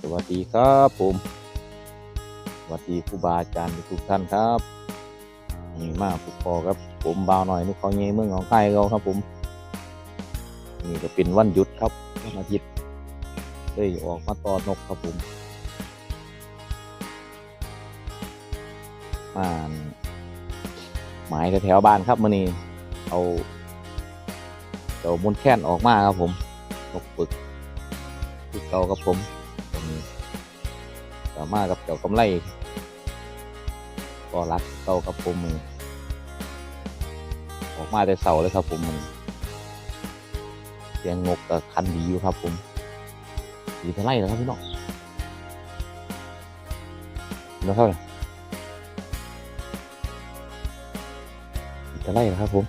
สวัสดีครับผม สวัสดีครูบาอาจารย์ทุกท่านครับนี่มาพบพอครับ ผมบ่าวหน่อยนุกเขาเงี้ยเมืองของใต้เราครับ ผม นี่ก็เป็นวันหยุดครับวันอาทิตย์เลยออกมาต่อนกครับผมมาหมายแถวบ้านครับมื่อนี้เอาเจ้ามุนแค้นออกมาครับผมนกปึกที่เก่าครับผม ต่อมากับเจ้ากำไรก็รักเก่าครับผมมือออกมาแต่เสาเลยครับผมมันเสียงงกกับคันดีอยู่ครับผมดีเท่าไรแล้วครับพี่น้องแล้วเท่าไหร่จะไล่นะครับผม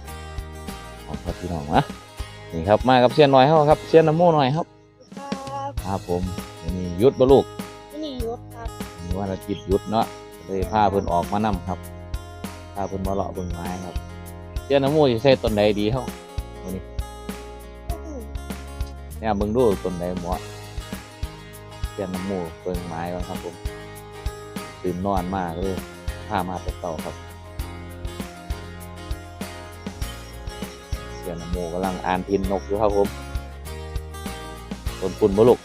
เอาครับพี่น้องนะนี่ครับมากับเซียนหน่อยเขาครับเซียนน้ำโม่หน่อยครับ ครับครับผมวันนี้หยุดบ่ลูก วันอาทิตย์หยุดเนาะเลยพาเพิ่นออกมานํครับพาเพิ่นมาเลาะเบิ่งไม้ครับเซียน้ำม่สิใส่ต้นใดดีเฮาวันนี้เนี่ยเบิ่งดูต้นใดเหมาะเซียน้ำม่เบิ่งไม้ก่อนครับผมตื่นนอนมากเลยพามาต่เต่าครับเซียน้ำม่กำลังอ่านพินนกอยู่ครับผมต้นปุ่นบ่ลูก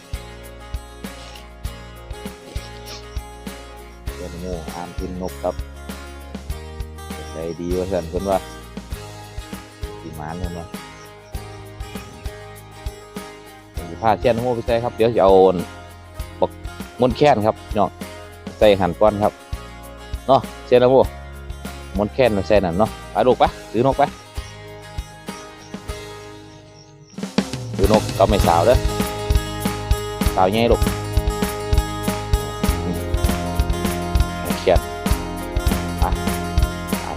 งูอ่านพินนกครับใจดีว่าสันเพิ่นว่าสีมานเพิ่นว่าผมสิพาเชียนงูไปใส่ครับ เดี๋ยวจะเอาบักมุนแค้นครับเนาะใส่หั่นก้อนครับเนาะเชียนงูมนแค้นใส่นั่นเนาะไปลูกไปถือนกไปถือนกก็ไม่สาวเด้อสาวใหญ่ลูก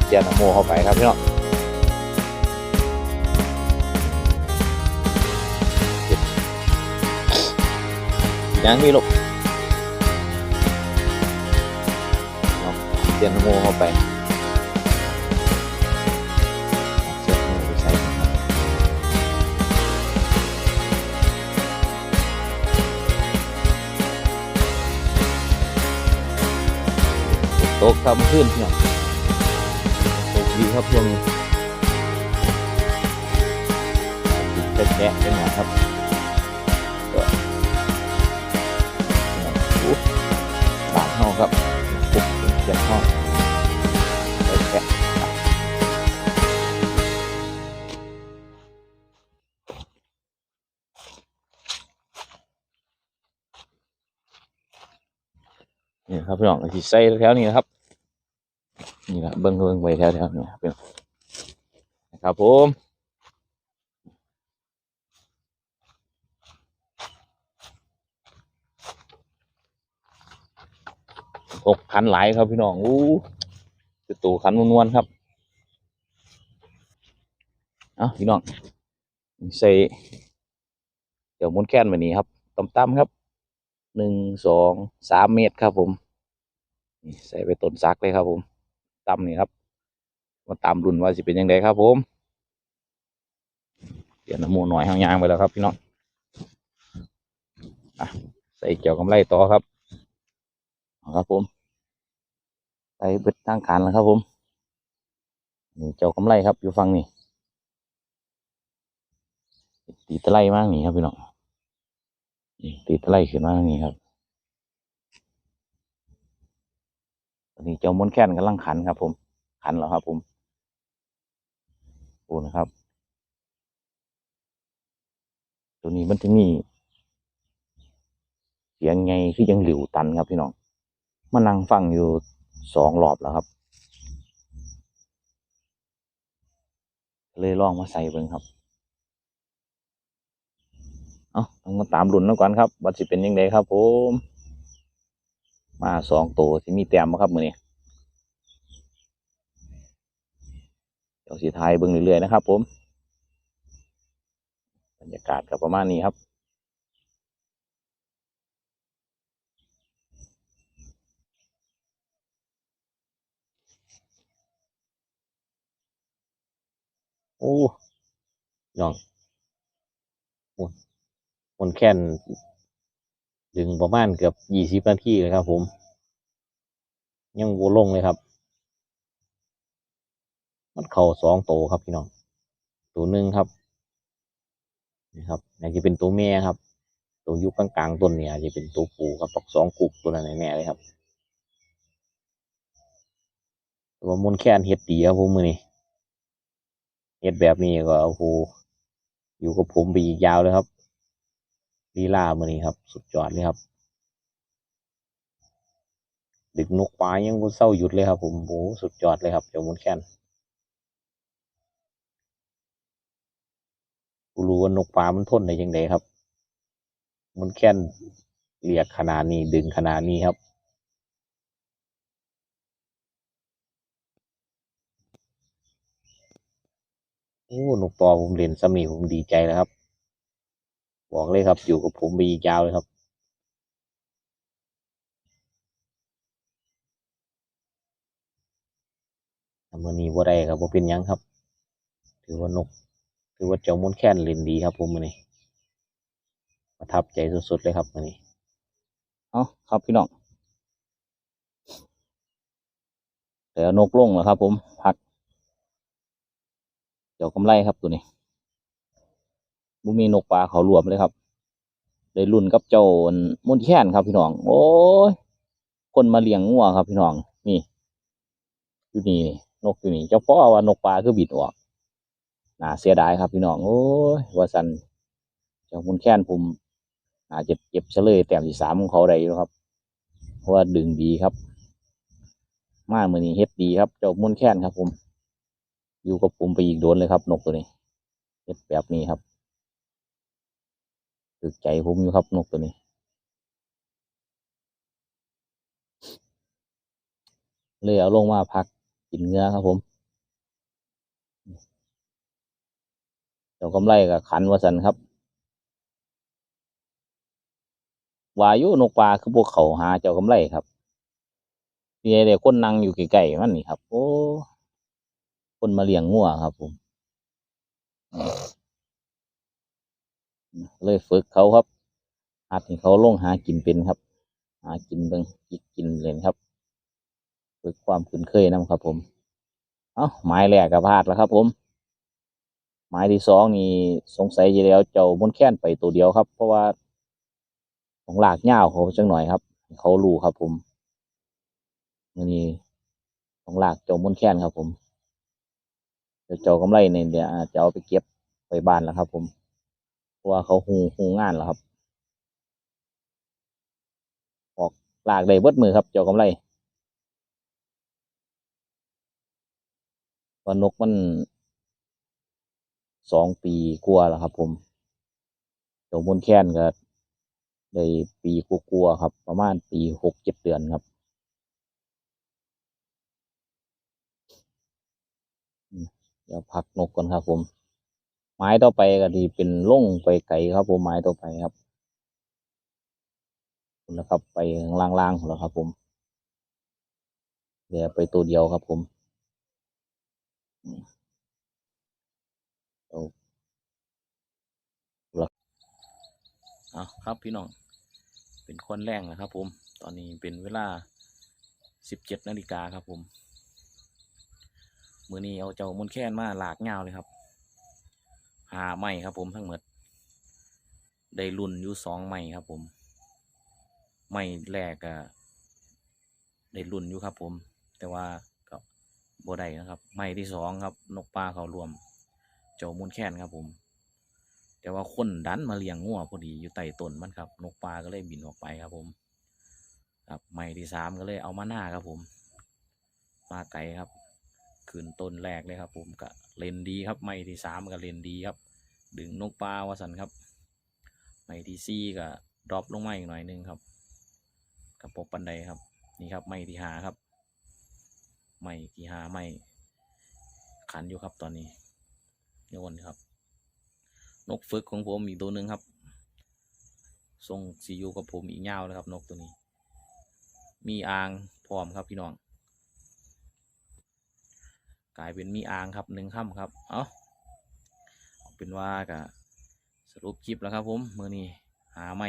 เขียนโมเข้าไปครับพี่น้องยังมีลูกเอาเขียนโมเข้าไปเขียนโมไปใส่นะครับโต๊ะทำขึ้นพี่น้องโต๊ะ ดีครับช่วงนี้ติดแกะๆไปหน่อยครับก็บาทห้องครับปุ๊บเจ็ดห้องแกะนี่ครับพี่น้องที่ใส่แถวนี้นะครับ นี่ละเบิ้งเบิ้งไว้แถวๆนี้ครับพี่น้องนะครับผมหกขันหลายครับพี่น้องอู้คือตูขันนวลๆครับเอาพี่น้องใส่เดี๋ยวมุนแค้นมานี้ครับต่ำๆครับหนึ่งสองสามเมตรครับผม ใส่ไปต้นซักเลยครับผม ตำนี่ครับมาตามรุ่นว่าสิเป็นยังไงครับ ผมเดี๋ยวน้ำมูหน่อยห่างยางไปแล้วครับพี่น้องอะใส่เกี่ยวกำไรต่อครับครับ ผมใส่เบิดทางการแล้วครับ ผมนี่เกี่ยวกำไรครับ อยู่ฟังนี่ตีตะไลมากนี่ครับพี่น้องตีตะไลขึ้นมาทางนี้ครับ ตอนนี้เจ้ามนต์แค้นกำลังขันครับ ผม ขันแล้วครับ ผมดูนะครับ ตัวนี้มันจะมีเสียงไงคือยังหลิวตันครับพี่น้องมานั่งฟังอยู่สองรอบแล้วครับ เลยลองมาใส่เบิ่งครับ เอาต้องมาตามรุ่นแล้วก่อนครับว่าสิเป็นยังไงครับผม มาสองตัวที่มีแต้มบ่ครับมือนี้เดี๋ยวสีไทยเบิ่งเรื่อยๆนะครับ ผมบรรยากาศก็ประมาณนี้ครับโอ้ยองโอ้ยคนแค้น ดึงประมาณเกือบยี่สิบนาทีเลยครับ ผม ยังโวลงเลยครับ มันเข่าสองโตวครับพี่น้อง ตัวหนึ่งครับนี่ครับอาจจะเป็นตัวแม่ครับ ตัวยุคกลางๆต้นเนี่ยอาจจะเป็นตัวปูครับตอกสองกุกตัวนั้นแน่เลยครับตัวามนแค้นเฮ็ดดีครับผมมือนี้เฮ็ดแบบนี้ก็โอ้โหอยู่กับผมไปอีกยาวเลยครับ ลีลามือนี้ครับ สุดยอดเลยครับ ดึกนกปลายังเศร้าหยุดเลยครับ ผมโอ้สุดยอดเลยครับเจ้ามนแค้นกูรู้ว่านกปลามันทนได้ยังไงครับ มันแค้นเรียกขนาดนี้ดึงขนาดนี้ครับโอ้นกต่อผมเล่นสมีผมดีใจแล้วครับ บอกเลยครับ อยู่กับผมไปอียาวเลยครับ มื่อนี้บ่ได้ครับบ่เป็นยังครับ ถือว่านก ถือว่าเจ้ามนแค้นเล่นดีครับ ผมมื่อนี้ประทับใจสุดๆเลยครับมื่อนี้เอาครับพี่น้องเดี๋ยวนกลงแล้วครับ ผมพัก เจ้ากำไรครับตัวนี้ บุมีนกปลาเขารวมเลยครับ ได้รุ่นกับเจ้ามนต์แค้นครับพี่น้อง โอ้ย คนมาเลี้ยงงัวครับพี่น้อง นี่อยู่นี่นกอยู่นี่ เจ้าพ่อว่านกปลาคือบิดออกน่าเสียดายครับพี่น้อง โอ้ยว่าสันเจ้ามุนแค้นผมอาจจะเก็บเฉลยแต้มที่สามของเขาได้อยู่ครับ เพราะว่าดึงดีครับ มาเมื่อนี้เฮ็ดดีครับ เจ้ามุนแค้นครับผม อยู่กับผมไปอีกโดนเลยครับ นกตัวนี้เฮ็ดแบบนี้ครับ ตึกใจผมอยู่ครับนกตัวนี้เลยเอาลงมาพักกินเนื้อครับผมเจ้ากำไรกับขันวสันครับวายุนกปลาคือพวกเขาหาเจ้ากำไรครับมีไอ้เด็กคนนั่งอยู่ไกลๆมันนี่ครับ โอ้ คนมาเลี้ยงงัวครับผม เลยฝึกเขาครับหัดให้เขาลงหากินเป็นครับ หากินเบิ่งกินกินเลยครับ ฝึกความคุ้นเคยนํครับผม เอ้าไม้แรกกับพลาดแล้วครับ ผมหมายที่สองนี่สงสัยจะแล้วเจ้ามนแค้นไปตัวเดียวครับ เพราะว่าของหลากเง่าเขาจังหน่อยครับ เขารู้ครับผมนนี้ของหลากเจ้ามนแค้นครับ ผมเจ้ากำไรเนี่ยเดี๋ยวจะเอาไปเก็บไปบ้านแล้วครับ ผม ว่าเขาหูหูงานแล้วครับ ออกหลากได้เบิดมือครับ เจ้ากำไรว่านกมันสองปีกว่าแล้วครับ ผมเจ้ามนแค้นก็ได้ปีกว่าๆครับ ประมาณปีหกเจ็ดเดือนครับอืมเดี๋ยวพักนกก่อนครับผม ไม้ต่อไปก็ดีเป็นล่งไปไกลครับ ผมไม้ต่อไปครับนะครับ ไปล่างๆแล้วครับ ผมเดี๋ยวไปตัวเดียวครับ ผมอืมเอาอะครับพี่น้อง เป็นคนแรงนะครับ ผม ตอนนี้เป็นเวลาสิบเจ็ดนาฬิกาครับ ผม มือนี้เอาเจ้ามนแค้นมาหลากเงาเลยครับ หาไม้ครับผมทั้งหมด ได้รุ่นอยู่สองไม้ครับผมไม้แรกก็ได้รุ่นอยู่ครับผม แต่ว่าก็บ่ได้นะครับ ไม้ที่สองครับ นกปลาเขารวม เจ้ามนต์แค้นครับผม แต่ว่าคนดันมาเลี้ยงงัวพอดีอยู่ใต้ต้นมันครับ นกปลาก็เลยบินออกไปครับผม ครับไม้ที่สามก็เลยเอามาหน้าครับผมมาไกลครับ ขึ้นต้นแรกเลยครับผมก็เลนดีครับ ไม้ที่สามก็เลนดีครับ ดึงนกปลาวาสันครับไม้ที่สี่ก็ดรอปลงมาอีกหน่อยหนึงครับกับปกปันไดครับ นี่ครับไม้ที่หาครับไม้ที่หาไม้ขันอยู่ครับตอนนี้โยนครับ นกฝึกของผมอีกตัวหนึ่งครับทรงสีอูกับผมอีกยาวเลยครับ นกตัวนี้ มีอ่างพร้อมครับพี่น้อง กลายเป็นมีอ่างครับหนึ่งค่ำครับ เอาเอา เป็นว่ากะสรุปคลิปแล้วครับผมมือนี้หาไม่